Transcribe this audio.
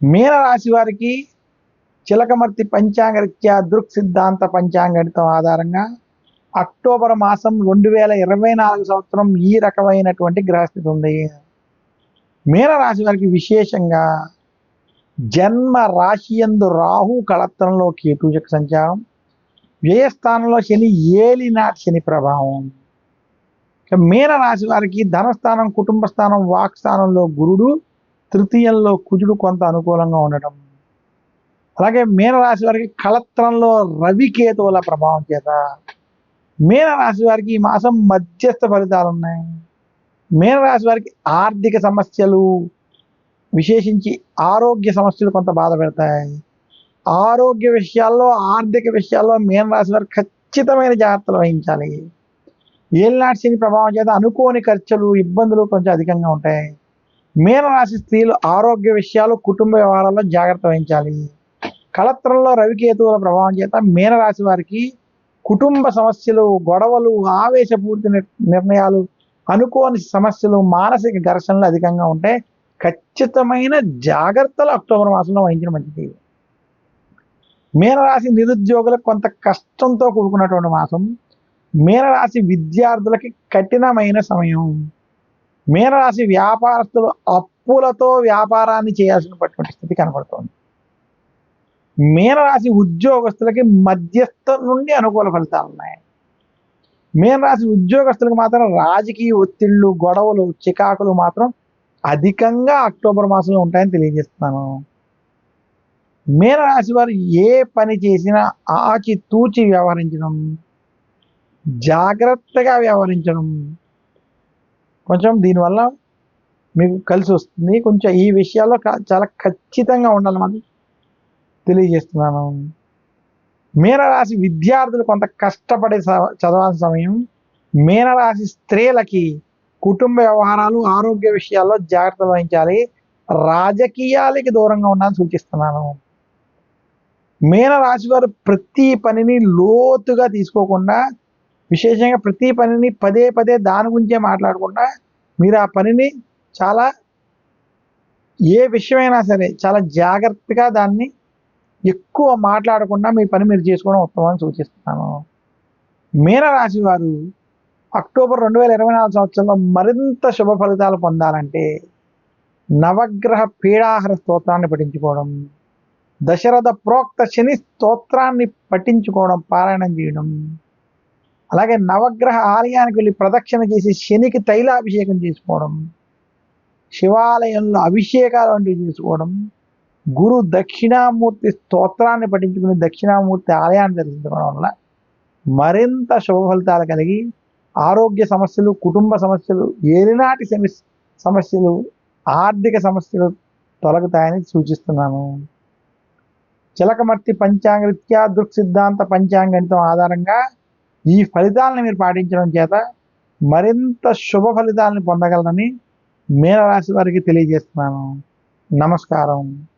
మీనరాశి వారికి చిలకమర్తి పంచాంగరీత్యా దృక్ సిద్ధాంత పంచాంగణితం ఆధారంగా అక్టోబర్ మాసం రెండు వేల ఇరవై నాలుగు సంవత్సరం ఈ రకమైనటువంటి గ్రహస్థితి ఉంది. మీనరాశి వారికి విశేషంగా జన్మ రాశి ఎందు రాహు కళత్రంలో కేతు యొక్క సంచారం వ్యయస్థానంలో శని ఏలినాటి శని ప్రభావం. మీనరాశి వారికి ధనస్థానం కుటుంబ స్థానం వాక్స్థానంలో గురుడు తృతీయంలో కుజుడు కొంత అనుకూలంగా ఉండటం. అలాగే మీనరాశి వారికి కళత్రంలో రవికేతువుల ప్రభావం చేత. మీనరాశి వారికి ఈ మాసం మధ్యస్థ ఫలితాలు ఉన్నాయి. మీనరాశి వారికి ఆర్థిక సమస్యలు విశేషించి ఆరోగ్య సమస్యలు కొంత బాధ పెడతాయి. ఆరోగ్య విషయాల్లో ఆర్థిక విషయాల్లో మీనరాశి వారికి ఖచ్చితమైన జాగ్రత్తలు వహించాలి. ఏలినాటి శని ప్రభావం చేత అనుకోని ఖర్చులు ఇబ్బందులు కొంచెం అధికంగా ఉంటాయి. మీనరాశి స్త్రీలు ఆరోగ్య విషయాలు కుటుంబ వ్యవహారాల్లో జాగ్రత్త వహించాలి. కళత్రంలో రవికేతువుల ప్రభావం చేత మీనరాశి వారికి కుటుంబ సమస్యలు గొడవలు ఆవేశపూర్తి నిర్ణయాలు అనుకోని సమస్యలు మానసిక ఘర్షణలు అధికంగా ఉంటే ఖచ్చితమైన జాగ్రత్తలు అక్టోబర్ మాసంలో వహించడం మంచిది. మీనరాశి నిరుద్యోగులకు కొంత కష్టంతో కూడుకున్నటువంటి మాసం. మీనరాశి విద్యార్థులకి కఠినమైన సమయం. మీనరాశి వ్యాపారస్తులు అప్పులతో వ్యాపారాన్ని చేయాల్సినటువంటి స్థితి కనబడుతోంది. మీనరాశి ఉద్యోగస్తులకి మధ్యస్థ నుండి అనుకూల ఫలితాలు ఉన్నాయి. మీనరాశి ఉద్యోగస్తులకు మాత్రం రాజకీయ ఒత్తిళ్ళు గొడవలు చికాకులు మాత్రం అధికంగా అక్టోబర్ మాసంలో ఉంటాయని తెలియజేస్తున్నాను. మీనరాశి వారు ఏ పని చేసినా ఆచి తూచి వ్యవహరించడం జాగ్రత్తగా వ్యవహరించడం కొంచెం దీనివల్ల మీకు కలిసి వస్తుంది. కొంచెం ఈ విషయాల్లో చాలా ఖచ్చితంగా ఉండాలి మనం తెలియజేస్తున్నాను. మీనరాశి విద్యార్థులు కొంత కష్టపడి చదవాల్సిన సమయం. మీనరాశి స్త్రీలకి కుటుంబ వ్యవహారాలు ఆరోగ్య విషయాల్లో జాగ్రత్త వహించాలి. రాజకీయాలకి దూరంగా ఉండాలని సూచిస్తున్నాను. మీనరాశి వారు ప్రతి పనిని లోతుగా తీసుకోకుండా విశేషంగా ప్రతి పనిని పదే పదే దాని గురించే మాట్లాడకుండా మీరు ఆ పనిని చాలా ఏ విషయమైనా సరే చాలా జాగ్రత్తగా దాన్ని ఎక్కువ మాట్లాడకుండా మీ పని మీరు చేసుకోవడం ఉత్తమని సూచిస్తున్నాను. మీనరాశి వారు అక్టోబర్ రెండు వేల ఇరవై నాలుగు సంవత్సరంలో మరింత శుభ ఫలితాలు పొందాలంటే నవగ్రహ పీడాహర స్తోత్రాన్ని పఠించుకోవడం దశరథ ప్రోక్త శని స్తోత్రాన్ని పఠించుకోవడం పారాయణం చేయడం అలాగే నవగ్రహ ఆలయానికి వెళ్ళి ప్రదక్షిణ చేసి శనికి తైలాభిషేకం చేసుకోవడం శివాలయంలో అభిషేకాలు వంటివి చేసుకోవడం గురు దక్షిణామూర్తి స్తోత్రాన్ని పఠించుకుని దక్షిణామూర్తి ఆలయాన్ని దర్శించుకోవడం వల్ల మరింత శుభ ఫలితాలు కలిగి ఆరోగ్య సమస్యలు కుటుంబ సమస్యలు ఏలినాటి సమస్యలు ఆర్థిక సమస్యలు తొలగుతాయని సూచిస్తున్నాను. చిలకమర్తి పంచాంగరీత్యా దృక్సిద్ధాంత సిద్ధాంత పంచాంగణితం ఆధారంగా ఈ ఫలితాలను మీరు పాటించడం చేత మరింత శుభ ఫలితాలను పొందగలరని మీనరాశి వారికి తెలియజేస్తున్నాను. నమస్కారం.